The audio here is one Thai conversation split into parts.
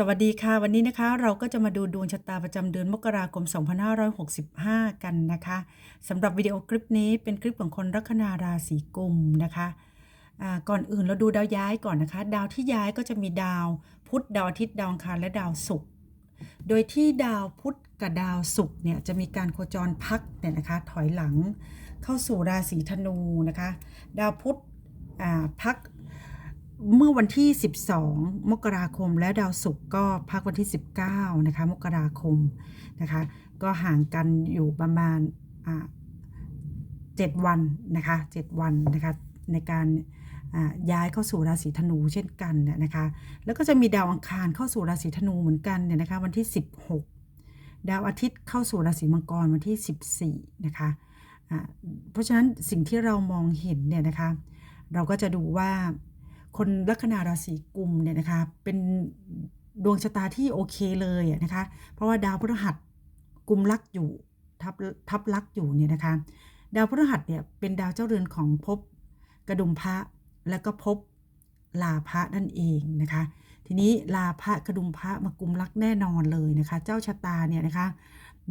สวัสดีค่ะ วันนี้นะคะเราก็จะมาดูดวงชะตาประจำเดือนมกราคม 2565 กันนะคะสำหรับวิดีโอคลิปนี้เป็นคลิปของคนลัคนาราศีกุมนะคะก่อนอื่นเราดูดาวย้ายก่อนนะคะ ดาวที่ย้ายก็จะมีดาวพุธดาวอาทิตย์ดาวอังคารและดาวศุกร์โดยที่ดาวพุธกับดาวศุกร์เนี่ยจะมีการโคจรพักเนี่ยนะคะถอยหลังเข้าสู่ราศีธนูนะคะ ดาวพุธพัก เมื่อวันที่ 12 มกราคม และดาวศุกร์ก็พักวันที่ 19 นะคะ มกราคมนะคะ ก็ห่างกันอยู่ประมาณอ่า7วันนะคะ7วันนะคะในการย้ายเข้าสู่ราศีธนูเช่นกันนะคะ แล้วก็จะมีดาวอังคารเข้าสู่ราศีธนูเหมือนกันเนี่ยนะคะวันที่ 16 ดาวอาทิตย์เข้าสู่ราศีมังกรวันที่ 14 นะคะอ่าเพราะฉะนั้นสิ่งที่เรามองเห็นเนี่ยนะคะ เราก็จะดูว่า คนลัคนาราศีกุมเนี่ยนะคะเป็นดวงชะตาที่โอเคเลยนะคะ เพราะว่าดาวพฤหัสกุมลักอยู่ทับทับลักอยู่เนี่ยนะคะ ดาวพฤหัสเนี่ยเป็นดาวเจ้าเรือนของภพกระดุมพระแล้วก็ภพลาภะนั่นเองนะคะ ทีนี้ลาภะกระดุมพระมากุมลักแน่นอนเลยนะคะ เจ้าชะตาเนี่ยนะคะ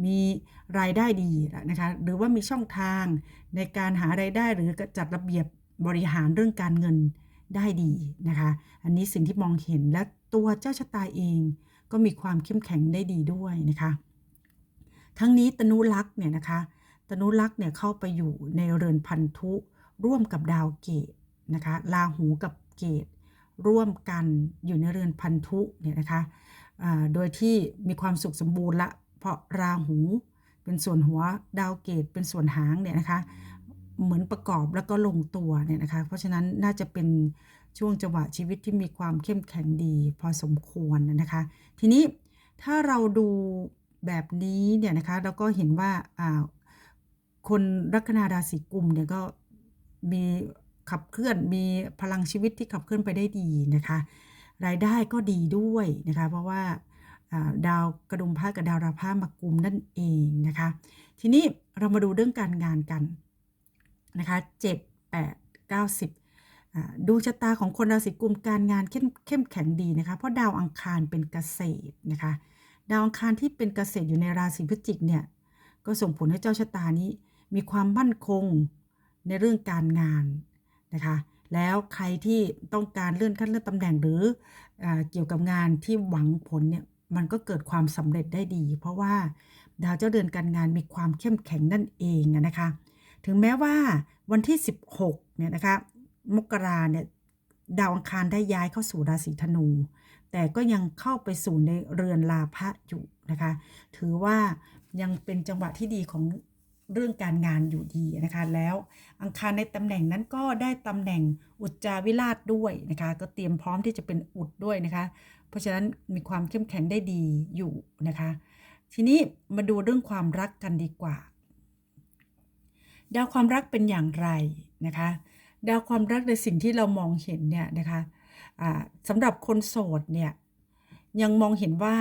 มีรายได้ดีนะคะหรือว่ามีช่องทางในการหารายได้หรือจัดระเบียบบริหารเรื่องการเงิน ได้ดีนะคะ อันนี้สิ่งที่มองเห็นและตัวเจ้าชะตาเองก็มีความเข้มแข็งได้ดีด้วยนะคะ ทั้งนี้ตนุลักษ์เนี่ยนะคะตนุลักษ์เนี่ยเข้าไปอยู่ในเรือนพันธุร่วมกับดาวเกตนะคะราหูกับเกตร่วมกันอยู่ในเรือนพันธุเนี่ยนะคะโดยที่มีความสุขสมบูรณ์ละเพราะราหูเป็นส่วนหัวดาวเกตเป็นส่วนหางเนี่ยนะคะ เหมือนประกอบแล้วก็ลงตัวเนี่ยนะคะ เพราะฉะนั้นน่าจะเป็นช่วงจังหวะชีวิตที่มีความเข้มแข็งดี พอสมควรนะคะ ทีนี้ถ้าเราดูแบบนี้เนี่ยนะคะเราก็เห็นว่าคนลัคนาราศีกุมเนี่ยก็มีขับเคลื่อนมีพลังชีวิตที่ขับเคลื่อนไปได้ดีนะคะ รายได้ก็ดีด้วยนะคะ เพราะว่าอ่าดาวกระดุมพระกับดาวราพามากุมนั่นเองนะคะ ทีนี้เรามาดูเรื่องการงานกัน นะคะ7 8 9 10อ่าดวงชะตาของคนราศีกุมการงานเข้มเข้มแข็งดีนะคะ เพราะดาวอังคารเป็นเกษตรนะคะ ดาวอังคารที่เป็นเกษตรอยู่ในราศีพฤศจิกเนี่ยก็ส่งผลให้เจ้าชะตานี้ มีความมั่นคงในเรื่องการงานนะคะ แล้วใครที่ต้องการเลื่อนขั้นเลื่อนตำแหน่งหรืออเกี่ยวกับงานที่หวังผลเนี่ยมันก็เกิดความสำเร็จได้ดี เพราะว่าดาวเจ้าเดือนการงานมีความเข้มแข็งนั่นเองนะคะ ถึงแม้ว่าวันที่ 16เนี่ยนะคะมกราเนี่ยดาวอังคารได้ย้ายเข้าสู่ราศีธนู แต่ก็ยังเข้าไปสู่ในเรือนลาภะอยู่นะคะ ถือว่ายังเป็นจังหวะที่ดีของเรื่องการงานอยู่ดีนะคะ แล้วอังคารในตำแหน่งนั้นก็ได้ตำแหน่งอุจจาวิราชด้วยนะคะ ก็เตรียมพร้อมที่จะเป็นอุดด้วยนะคะ เพราะฉะนั้นมีความเข้มแข็งได้ดีอยู่นะคะ ทีนี้มาดูเรื่องความรักกันดีกว่า ดาวความรักเป็นอย่างไรนะคะ ดาวความรักในสิ่งที่เรามองเห็นเนี่ยนะคะอ่าสำหรับคนโสดเนี่ยยังมองเห็นว่า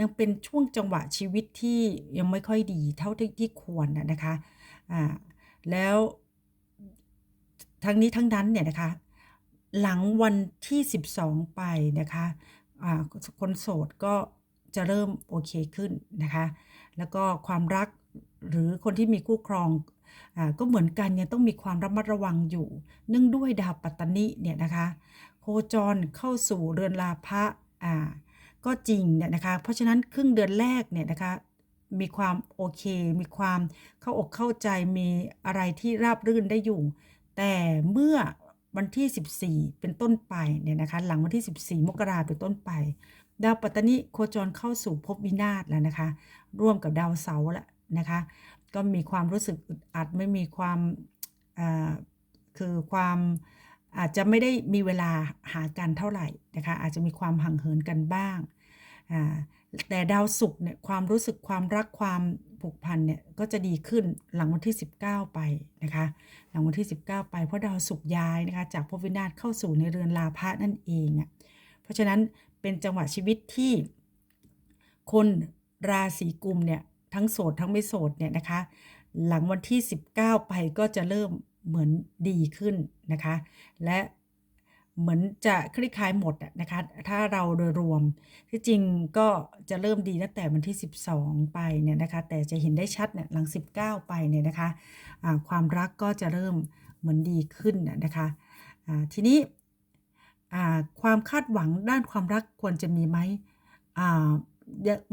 ยังเป็นช่วงจังหวะชีวิตที่ยังไม่ค่อยดีเท่าที่ที่ควรนะนะคะอ่าแล้วทั้งนี้ทั้งนั้นเนี่ยนะคะหลังวันที่ 12 ไปนะคะอ่าคนโสดก็จะเริ่มโอเคขึ้นนะคะ แล้วก็ความรักหรือคนที่มีคู่ครอง ก็เหมือนกันยังต้องมีความระมัดระวังอยู่ เนื่องด้วยดาวปัตตนิเนี่ยนะคะโคจรเข้าสู่เรือนลาภะอ่าก็จริงเนี่ยนะคะเพราะฉะนั้นครึ่งเดือนแรกเนี่ยนะคะมีความโอเค มีความเข้าอกเข้าใจมีอะไรที่ราบรื่นได้อยู่ แต่เมื่อวันที่ 14 เป็นต้นไปเนี่ยนะคะหลังวันที่ 14 มกราเป็นต้นไป ดาวปัตตนิโคจรเข้าสู่ภพวินาศแล้วนะคะ ร่วมกับดาวเสาร์แล้วนะคะ ก็มีความรู้สึกอึดอัดไม่มีความคือความอาจจะไม่ได้มีเวลาหากันเท่าไหร่นะคะอาจจะมีความห่างเหินกันบ้างแต่ดาวศุกร์เนี่ยความรู้สึกความรักความผูกพันเนี่ยก็จะดีขึ้นหลังวันที่ 19 ไปนะคะหลังวันที่ 19 ไปเพราะดาวศุกร์ย้ายนะคะจากภพวินาศเข้าสู่ในเรือนลาภะนั่นเองอะเพราะฉะนั้นเป็นจังหวะชีวิตที่คนราศีกุมเนี่ย ทั้งโสดทั้งไม่โสดเนี่ยนะคะ หลังวันที่ 19 ไปก็จะเริ่มเหมือนดีขึ้นนะคะ และเหมือนจะคลี่คลายหมดอะนะคะ ถ้าเราโดยรวม ที่จริงก็จะเริ่มดีตั้งแต่วันที่ 12 ไปเนี่ยนะคะ แต่จะเห็นได้ชัดเนี่ยหลัง 19 ไปเนี่ยนะคะอ่าความรักก็จะเริ่มเหมือนดีขึ้นนะนะคะทีนี้ความคาดหวังด้านความรักควรจะมีไหมอ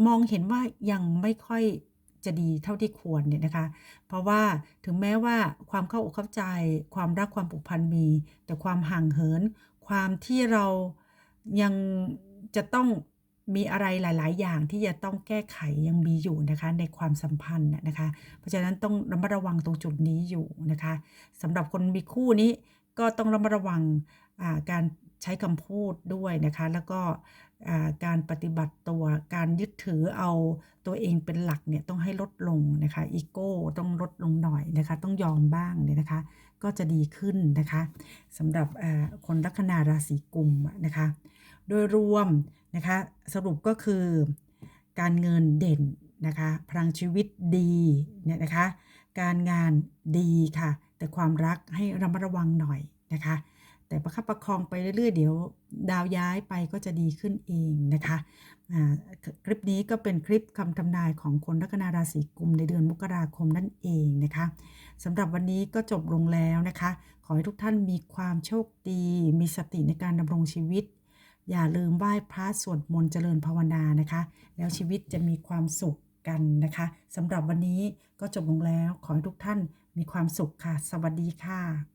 มองเห็นว่ายังไม่ค่อย จะดีเท่าที่ควรเนี่ยนะคะ เพราะว่าถึงแม้ว่าความเข้าอกเข้าใจ ความรักความผูกพันมี แต่ความห่างเหิน ความที่เรายังจะต้องมีอะไรหลาย ๆ อย่างที่จะต้องแก้ไขยังมีอยู่นะคะในความสัมพันธ์น่ะนะคะ เพราะฉะนั้นต้องระมัดระวังตรงจุดนี้อยู่นะคะสำหรับคนมีคู่นี้ก็ต้องระมัดระวังการ ใช้คำพูดด้วยนะคะ แล้วก็การปฏิบัติตัวการยึดถือเอาตัวเองเป็นหลักเนี่ยต้องให้ลดลงนะคะอีโก้ต้องลดลงหน่อยนะคะ ต้องยอมบ้างเนี่ยนะคะ ก็จะดีขึ้นนะคะสำหรับคนลัคนาราศีกุมะนะคะ โดยรวมนะคะสรุปก็คือการเงินเด่นนะคะพลังชีวิตดีเนี่ยนะคะ การงานดีค่ะ แต่ความรักให้ระมัดระวังหน่อยนะคะ แต่ประคับประคองไปเรื่อยๆ เดี๋ยวดาวย้ายไปก็จะดีขึ้นเองนะคะอ่าคลิปนี้ก็เป็นคลิปคำทำนายของคนลัคนาราศีกุมในเดือนมกราคมนั่นเองนะคะสำหรับวันนี้ก็จบลงแล้วนะคะ ขอให้ทุกท่านมีความโชคดี มีสติในการดำรงชีวิต อย่าลืมไหว้พระสวดมนต์เจริญภาวนานะคะ แล้วชีวิตจะมีความสุขกันนะคะสำหรับวันนี้ก็จบลงแล้วขอให้ทุกท่านมีความสุขค่ะ สวัสดีค่ะ